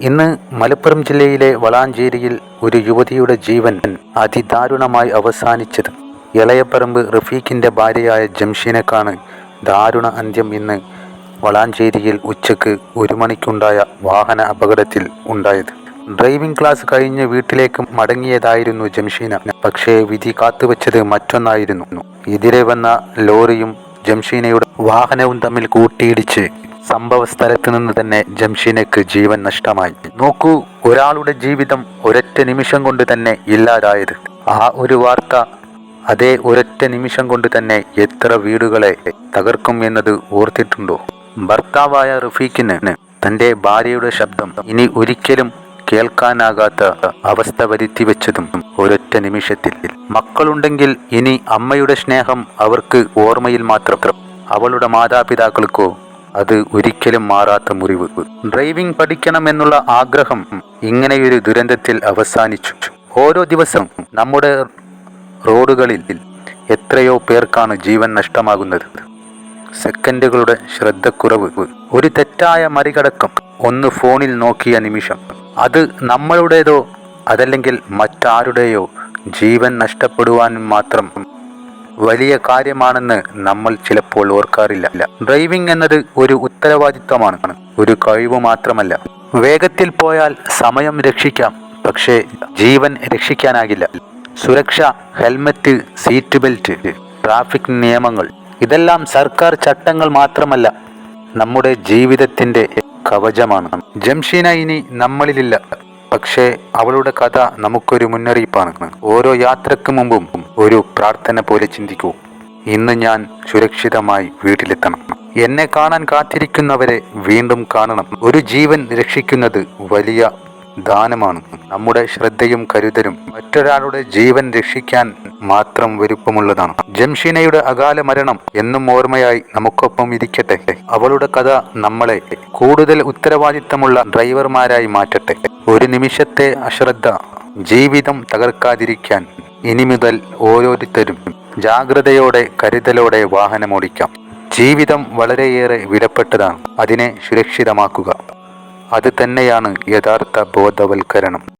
ഇന്ന് മലപ്പുറം ജില്ലയിലെ വളാഞ്ചേരിയിൽ ഒരു യുവതിയുടെ ജീവൻ അതിദാരുണമായി അവസാനിച്ചത്. ഇളയപ്പറമ്പ് റഫീഖിന്റെ ഭാര്യയായ ജംഷീനക്കാണ് ദാരുണ അന്ത്യം ഇന്ന് വളാഞ്ചേരിയിൽ ഉച്ചയ്ക്ക് ഒരു മണിക്കുണ്ടായ വാഹന അപകടത്തിൽ ഉണ്ടായത്. ഡ്രൈവിംഗ് ക്ലാസ് കഴിഞ്ഞ് വീട്ടിലേക്ക് മടങ്ങിയതായിരുന്നു ജംഷീന. പക്ഷേ വിധി കാത്തുവച്ചത് മറ്റൊന്നായിരുന്നു. എതിരെ വന്ന ലോറിയും ജംഷീനയുടെ വാഹനവും തമ്മിൽ കൂട്ടിയിടിച്ച് സംഭവ സ്ഥലത്ത് നിന്ന് തന്നെ ജംഷീനക്ക് ജീവൻ നഷ്ടമായി. നോക്കൂ ഒരാളുടെ ജീവിതം ഒരൊറ്റ നിമിഷം കൊണ്ട് തന്നെ ഇല്ലാതായത്. ആ ഒരു വാർത്ത അതേ ഒരൊറ്റ നിമിഷം കൊണ്ട് തന്നെ എത്ര വീടുകളെ തകർക്കും എന്നത് ഓർത്തിട്ടുണ്ടോ? ഭർത്താവായ റഫീഖിന് തന്റെ ഭാര്യയുടെ ശബ്ദം ഇനി ഒരിക്കലും കേൾക്കാനാകാത്ത അവസ്ഥ വരുത്തി വെച്ചതും ഒരൊറ്റ നിമിഷത്തിൽ. മക്കളുണ്ടെങ്കിൽ ഇനി അമ്മയുടെ സ്നേഹം അവർക്ക് ഓർമ്മയിൽ മാത്രം. അവളുടെ മാതാപിതാക്കൾക്കോ അത് ഒരിക്കലും മാറാത്ത മുറിവ്. ഡ്രൈവിംഗ് പഠിക്കണമെന്നുള്ള ആഗ്രഹം ഇങ്ങനെയൊരു ദുരന്തത്തിൽ അവസാനിച്ചു. ഓരോ ദിവസം നമ്മുടെ റോഡുകളിൽ എത്രയോ പേർക്കാണ് ജീവൻ നഷ്ടമാകുന്നത്. സെക്കൻഡുകളുടെ ശ്രദ്ധക്കുറവ്. ഒരു തെറ്റായ മറികടക്കം. ഒന്ന് ഫോണിൽ നോക്കിയ നിമിഷം. അത് നമ്മളുടേതോ അതല്ലെങ്കിൽ മറ്റാരുടെയോ ജീവൻ നഷ്ടപ്പെടുവാൻ മാത്രം വലിയ കാര്യമാണെന്ന് നമ്മൾ ചിലപ്പോൾ ഓർക്കാറില്ല. ഡ്രൈവിംഗ് എന്നത് ഒരു ഉത്തരവാദിത്വമാണ്. ഒരു കഴിവ് മാത്രമല്ല. വേഗത്തിൽ പോയാൽ സമയം രക്ഷിക്കാം. പക്ഷേ ജീവൻ രക്ഷിക്കാനാകില്ല. സുരക്ഷ ഹെൽമറ്റ് സീറ്റ് ബെൽറ്റ് ട്രാഫിക് നിയമങ്ങൾ ഇതെല്ലാം സർക്കാർ ചട്ടങ്ങൾ മാത്രമല്ല നമ്മുടെ ജീവിതത്തിന്റെ കവചമാണ്. ജംഷീന ഇനി നമ്മളിലില്ല. പക്ഷേ അവളുടെ കഥ നമുക്കൊരു മുന്നറിയിപ്പാണ്. ഓരോ യാത്രയ്ക്ക് മുമ്പും ഒരു പ്രാർത്ഥന പോലെ ചിന്തിക്കൂ. ഇന്ന് ഞാൻ സുരക്ഷിതമായി വീട്ടിലെത്തണം. എന്നെ കാണാൻ കാത്തിരിക്കുന്നവരെ വീണ്ടും കാണണം. ഒരു ജീവൻ രക്ഷിക്കുന്നത് വലിയ ദാനമാണ്. നമ്മുടെ ശ്രദ്ധയും കരുതലും മറ്റൊരാളുടെ ജീവൻ രക്ഷിക്കാൻ മാത്രം വലുപ്പമുള്ളതാണ്. ജംഷീനയുടെ അകാല മരണം എന്നും ഓർമ്മയായി നമുക്കൊപ്പം ഇരിക്കട്ടെ. അവളുടെ കഥ നമ്മളെ കൂടുതൽ ഉത്തരവാദിത്തമുള്ള ഡ്രൈവർമാരായി മാറ്റട്ടെ. ഒരു നിമിഷത്തെ അശ്രദ്ധ ജീവിതം തകർക്കാതിരിക്കാൻ ഇനി മുതൽ ഓരോരുത്തരും ജാഗ്രതയോടെ കരുതലോടെ വാഹനമോടിക്കാം ജീവിതം വളരെയേറെ വിലപ്പെട്ടതാണ്. അതിനെ സുരക്ഷിതമാക്കുക. അത് തന്നെയാണ് യഥാർത്ഥ ബോധവൽക്കരണം.